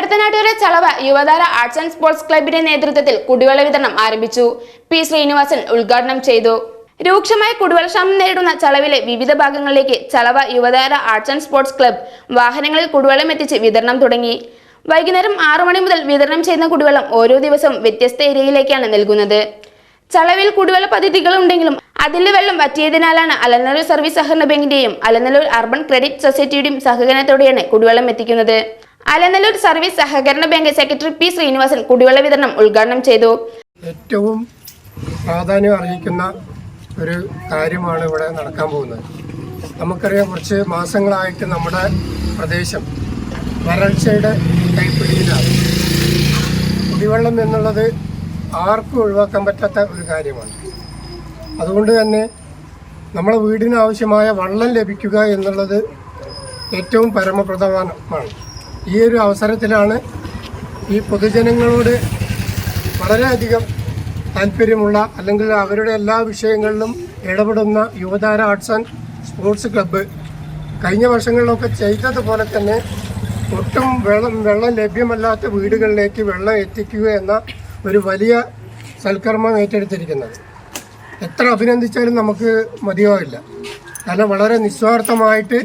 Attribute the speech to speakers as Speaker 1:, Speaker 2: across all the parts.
Speaker 1: Chalava Yuvathara arts and sports ക്ലബിന്റെ നേതൃത്വത്തിൽ കുടിവെള്ള വിതരണം ആരംഭിച്ചു. പി. ശ്രീനിവാസൻ ഉദ്ഘാടനം ചെയ്തു. രൂക്ഷമായ കുടിവെള്ളക്ഷാമം നേരിടുന്ന ചളവിലെ വിവിധ ഭാഗങ്ങളിലേക്ക് Chalava Yuvathara arts and sports club വാഹനങ്ങളിൽ കുടിവെള്ളം എത്തിച്ച് വിതരണം തുടങ്ങി. വൈകുന്നേരം ആറു മണി മുതൽ വിതരണം ചെയ്യുന്ന കുടിവെള്ളം ഓരോ ദിവസവും വ്യത്യസ്ത ഏരിയയിലേക്കാണ് നൽകുന്നത്. ചളവിൽ കുടിവെള്ള പദ്ധതികൾ ഉണ്ടെങ്കിലും അതിലെ വെള്ളം വറ്റിയതിനാലാണ് അലനല്ലൂർ സർവീസ് സഹകരണ ബാങ്കിന്റെയും അലനല്ലൂർ അർബൻ ക്രെഡിറ്റ് സൊസൈറ്റിയുടെയും സഹകരണത്തോടെയാണ് കുടിവെള്ളം എത്തിക്കുന്നത്. അലനല്ലൂർ സർവീസ് സഹകരണ ബാങ്ക് സെക്രട്ടറി പി ശ്രീനിവാസൻ കുടിവെള്ള വിതരണം ഉദ്ഘാടനം ചെയ്തു.
Speaker 2: ഏറ്റവും പ്രാധാന്യം അറിയിക്കുന്ന ഒരു കാര്യമാണ് ഇവിടെ നടക്കാൻ പോകുന്നത്. നമുക്കറിയാം കുറച്ച് മാസങ്ങളായിട്ട് നമ്മുടെ പ്രദേശം വരൾച്ചയുടെ കൈപ്പിടിയിലാണ്. കുടിവെള്ളം എന്നുള്ളത് ആർക്കും ഒഴിവാക്കാൻ പറ്റാത്ത ഒരു കാര്യമാണ്. അതുകൊണ്ട് തന്നെ നമ്മളെ വീടിനാവശ്യമായ വെള്ളം ലഭിക്കുക എന്നുള്ളത് ഏറ്റവും പരമപ്രധാനമാണ്. ഈ ഒരു അവസരത്തിലാണ് ഈ പൊതുജനങ്ങളോട് വളരെയധികം താല്പര്യമുള്ള അല്ലെങ്കിൽ അവരുടെ എല്ലാ വിഷയങ്ങളിലും ഇടപെടുന്ന Yuvathara arts and sports club കഴിഞ്ഞ വർഷങ്ങളിലൊക്കെ ചെയ്തതുപോലെ തന്നെ ഒട്ടും വെള്ളം വെള്ളം ലഭ്യമല്ലാത്ത വീടുകളിലേക്ക് വെള്ളം എത്തിക്കുക എന്ന ഒരു വലിയ സൽക്കർമ്മം ഏറ്റെടുത്തിരിക്കുന്നത്. എത്ര അഭിനന്ദിച്ചാലും നമുക്ക് മതിയാവില്ല. കാരണം വളരെ നിസ്വാർത്ഥമായിട്ട്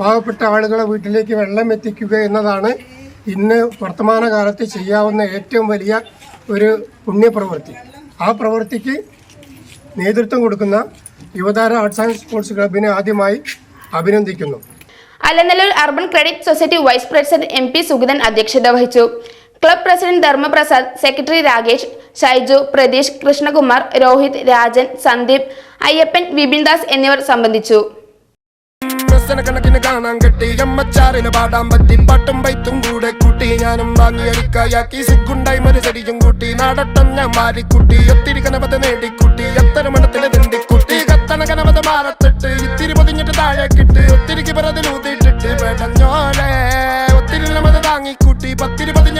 Speaker 2: പാവപ്പെട്ട ആളുകളെ വീട്ടിലേക്ക് വെള്ളം എത്തിക്കുക എന്നതാണ് ഇന്ന് വർത്തമാന കാലത്ത് ചെയ്യാവുന്ന ഏറ്റവും വലിയ ഒരു പുണ്യപ്രവൃത്തി. ആ പ്രവൃത്തിക്ക് നേതൃത്വം കൊടുക്കുന്ന യുവതാര ആർട്സ് ആൻഡ് സ്പോർട്സ് ക്ലബിനെ ആദ്യമായി അഭിനന്ദിക്കുന്നു.
Speaker 1: Alanallur urban credit society vice president M P Sugathan അധ്യക്ഷത വഹിച്ചു. Club president Dharmaprasad secretary Rakesh Shaiju Pratheesh Krishnakumar Rohit Rajan Sandeep Ayyappan Vipindas എന്നിവർ സംബന്ധിച്ചു.
Speaker 3: ഒത്തിരി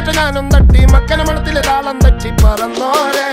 Speaker 3: പൊതിഞ്ഞിട്ട് ഞാനും തട്ടി മക്കന മണത്തിൽ താളം തട്ടി പറന്നോലെ